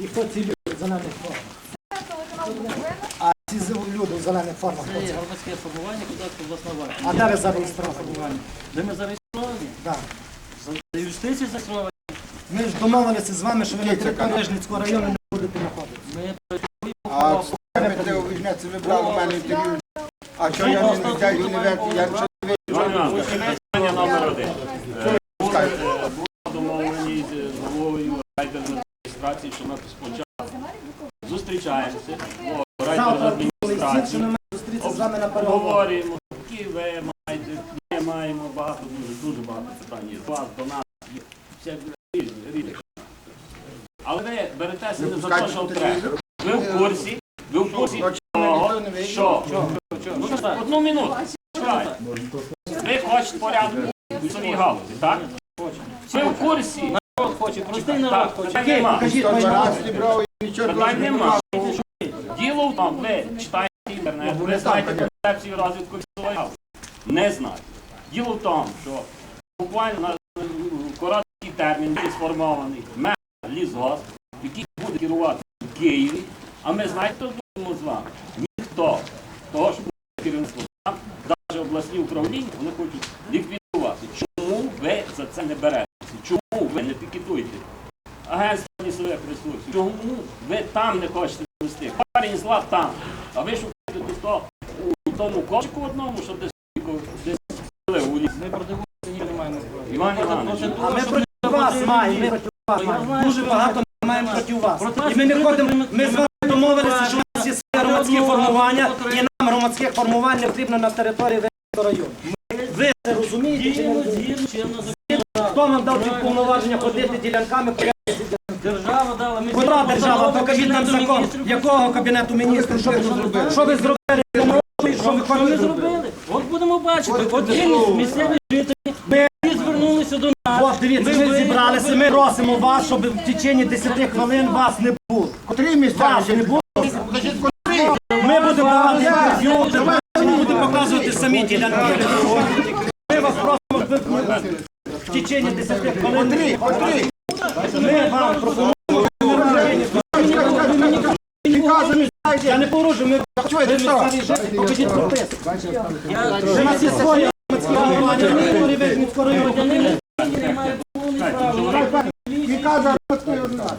І хто ці люди в зелених формах? А ці люди в зелених формах. Це є громадське формування Козацька обласна варта. А де ви зареєстровані? Де ми зареєстровані? Да. За юстицію зареєстровані. Ми ж домовилися з вами, що ви на території Рижницького району не будете знаходитися. Ми працюємо А по Дмитро Вижняцев ви брали у мене інтерв'ю. А що я не даю не я вижу. Питання номер один. Е, Була е, була домовленість з головою райдержадміністрації, що ми спочатку зустрічаємося. Завтра всі, ми зустрітися з вами на. Говоримо, які ви маєте, ми маємо багато, дуже, дуже багато питань. є. З вас до нас є всякі різні, різні. Але ви беретеся не за те, що треба. Ви в курсі, ви в курсі того, що Ну, одну минуту. Чекайте. Ви хочете порядку в своїй галузі, так? Ви в курсі. Народ хоче, простий народ хоче. питань нема. Діло в тому, ви читаєте інтернет, ви знаєте концепцію розвитку сільської. Не знаєте. Діло в тому, що буквально на е, короткий термін буде сформований мер лісгосп, який буде керувати в Києві. А ми знаєте, хто думаємо з вами? Ніхто. Того ж керівництво там, навіть обласні управління, вони хочуть ліквідувати. Чому ви за це не беретеся? Чому ви не пікетуєте? Агентство лісових ресурсів. Чому ви там не хочете вести? Парень зла там. А ви шукаєте тут то, у тому кошику одному, що десь десь у ліс. Ми проти вас ніяк не маємо справи. Іван Іванович, А ми проти вас маємо, ми проти вас маємо. Дуже багато ми маємо проти вас. І ми не ходимо, ми з вами домовилися, що у нас є своє громадське формування, і нам громадських формувань не потрібно на території Рижницького району. Ви це розумієте чи не розумієте? Хто вам дав ці повноваження ходити ділянками? Держава дала. Ми Котра держава? Покажіть нам закон. Якого кабінету міністрів? Що ви зробили? Що ви зробили? Що ви хочете зробили? От будемо бачити. От є місцеві жителі, Ми- звернулися до нас. От дивіться, ми зібралися, ми просимо вас, щоб в течение 10 хвилин вас не було. Котрі місця? Вас не було. Ми будемо давати інтерв'ю, ми будемо показувати самі ділянки. Ми вас просимо течение 10 хвилин. Котрі, котрі. Ми вам пропонуємо. Я не порушую, ми Чуєте, що? покажіть прописку. У нас є своє громадське формування, на території Вижницького району. Немає повної права. Яка зараз організація?